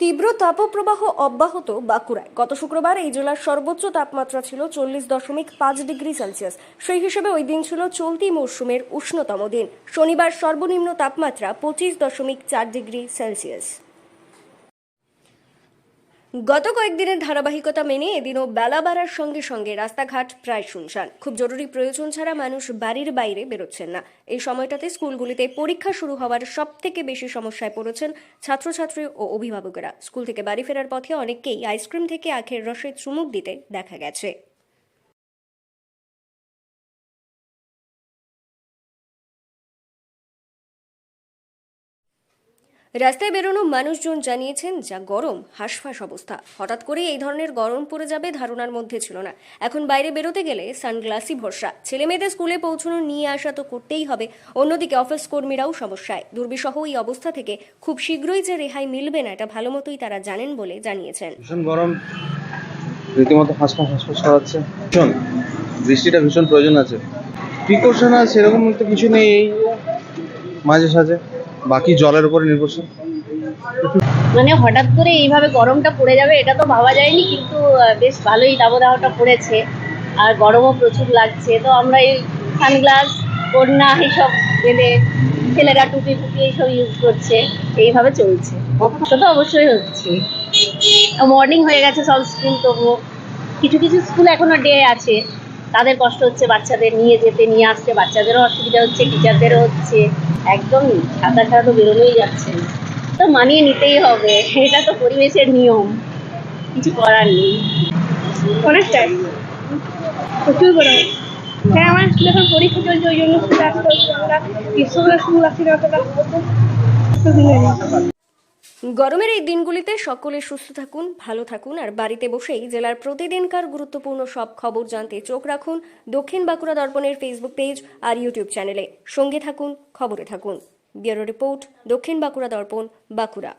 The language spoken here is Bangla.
তীব্র তাপপ্রবাহ অব্যাহত বাঁকুড়ায়। গত শুক্রবার এই জেলার সর্বোচ্চ তাপমাত্রা ছিল চল্লিশ দশমিক পাঁচ ডিগ্রি সেলসিয়াস। সেই হিসেবে ওই দিন ছিল চলতি মরশুমের উষ্ণতম দিন। শনিবার সর্বনিম্ন তাপমাত্রা পঁচিশ দশমিক চার ডিগ্রি সেলসিয়াস। গত কয়েকদিনের ধারাবাহিকতা মেনে এদিনও বেলা বাড়ার সঙ্গে সঙ্গে রাস্তাঘাট প্রায় শুনশান। খুব জরুরি প্রয়োজন ছাড়া মানুষ বাড়ির বাইরে বেরোচ্ছেন না। এই সময়টাতে স্কুলগুলিতে পরীক্ষা শুরু হওয়ার সব থেকে বেশি সমস্যায় পড়েছেন ছাত্রছাত্রী ও অভিভাবকেরা। স্কুল থেকে বাড়ি ফেরার পথে অনেককেই আইসক্রিম থেকে আখের রসে চুমুক দিতে দেখা গেছে। রাস্তায় বেরোনো মানুষজন জানিয়েছেন, যা গরম, হাঁসফাঁস অবস্থা। হঠাৎ করে এই ধরনের গরম পড়ে যাবে ধারণার মধ্যে ছিল না। এখন বাইরে বেরোতে গেলে সানগ্লাসই ভরসা। ছেলে মেয়েদের স্কুলে পৌঁছানো নিয়ে আসা তো করতেই হবে। অন্যদিকে অফিস কর্মীরাও সমস্যায়। দুর্বিষহ এই অবস্থা থেকে খুব শীঘ্রই যে রেহাই মিলবে না, এটা ভালো মতোই তারা জানেন বলে জানিয়েছেন। ভীষণ গরম। রীতিমতো ভীষণ। বৃষ্টিটা ভীষণ প্রয়োজন আছে। প্রিকশন আর সেরকম তো কিছু নেই। মাঝে সাঝে। বাকি জলের উপরে নির্ভরশীল? মানে হঠাৎ করে এইভাবে গরমটা পড়ে যাবে, এটা তো ভাবা যায়নি, কিন্তু বেশ ভালোই দাবদাহটা পড়েছে। আর গরমও প্রচুর লাগছে, তো আমরা এই সানগ্লাস কন্যা এইসব বেঁধে ছেলেরা টুপি ফুপি এইসব ইউজ করছে, এইভাবে চলছে। কষ্ট তো অবশ্যই হচ্ছে। মর্নিং হয়ে গেছে সব স্কুল তবুও। কিছু কিছু স্কুল এখনও ডে আছে। তাদের কষ্ট হচ্ছে বাচ্চাদের নিয়ে যেতে, নিয়ে আসতে, বাচ্চাদেরও অসুবিধা হচ্ছে টিচারদেরও হচ্ছে। একদম ছাড়া তো বেরোনোই যাচ্ছে তো মানিয়ে নিতেই হবে, এটা তো পরিবেশের নিয়ম। কিছু করার নেই। অনেকটাই। প্রচুর হ্যাঁ আমার স্কুলে এখন পরীক্ষা চলছে, ওই জন্য স্কুলে আসতে হচ্ছে আমরা স্কুল আসছি না, অতটা। গরমের এই দিনগুলিতে সকলে সুস্থ থাকুন, ভালো থাকুন, আর বাড়িতে বসেই জেলার প্রতিদিনকার গুরুত্বপূর্ণ সব খবর জানতে চোখ রাখুন দক্ষিণ বাঁকুড়া দর্পণের ফেসবুক পেজ আর ইউটিউব চ্যানেলে সঙ্গে থাকুন, খবরে থাকুন। ব্যুরো রিপোর্ট দক্ষিণ বাঁকুড়া দর্পণ, বাঁকুড়া।